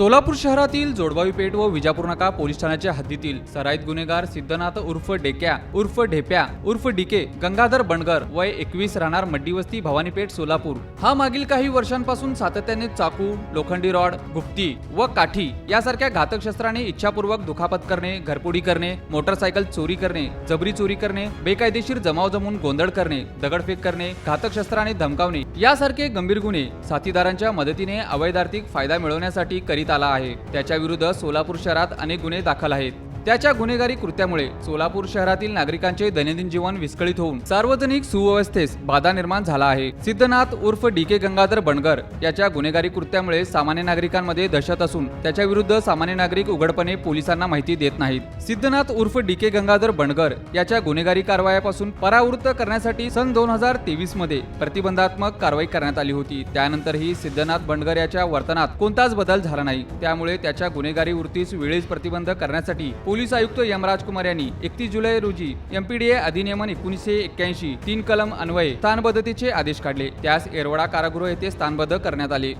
सोलापूर शहरातील जोडबावी पेठ व विजापूर नाका पोलीस ठाण्याच्या हद्दीतील सराईत गुन्हेगार सिद्धनाथ उर्फ डेक्या उर्फ ढेप्या उर्फ डिके गंगाधर बंडगर वय एकवीस राहणार मड्डी वस्ती भवानीपेठ सोलापूर. हा मागील काही वर्षांपासून सातत्याने चाकू लोखंडी रॉड गुप्ती व काठी यासारख्या घातक शस्त्राने इच्छापूर्वक दुखापत करणे घरपोडी करणे मोटरसायकल चोरी करणे जबरी चोरी करणे बेकायदेशीर जमाव जमून गोंधळ करणे दगडफेक करणे घातक शस्त्राने धमकावणे यासारखे गंभीर गुन्हे साथीदारांच्या मदतीने अवैध आर्थिक फायदा मिळवण्यासाठी करीत आला आहे. त्याच्याविरुद्ध सोलापूर शहरात अनेक गुन्हे दाखल आहेत. त्याच्या गुन्हेगारी कृत्यामुळे सोलापूर शहरातील नागरिकांचे दैनंदिन जीवन विस्कळीत होऊन सार्वजनिक सुव्यवस्थेस बाधा निर्माण झाला आहे. सिद्धनाथ उर्फ डी के गंगाधर बनगर याच्या गुन्हेगारी कृत्यामुळे सामान्य नागरिकांमध्ये दहशत असून त्याच्या विरुद्ध सामान्य नागरिक उघडपणे पोलिसांना माहिती देत नाहीत. सिद्धनाथ उर्फ डी के गंगाधर बनगर याच्या गुन्हेगारी कारवायापासून परावृत्त करण्यासाठी सन दोन हजार तेवीसमध्ये प्रतिबंधात्मक कारवाई करण्यात आली होती. त्यानंतरही सिद्धनाथ बनगर याच्या वर्तनात कोणताच बदल झाला नाही. त्यामुळे त्याच्या गुन्हेगारी वृत्तीस वेळीच प्रतिबंध करण्यासाठी पोलीस आयुक्त यमराज कुमार यांनी एकतीस जुलै रोजी एमपीडीए अधिनियमन एकोणीसशे एक्क्याऐंशी तीन कलम अन्वये स्थानबद्धतेचे आदेश काढले. त्यास येरवडा कारागृह येथे स्थानबद्ध करण्यात आले.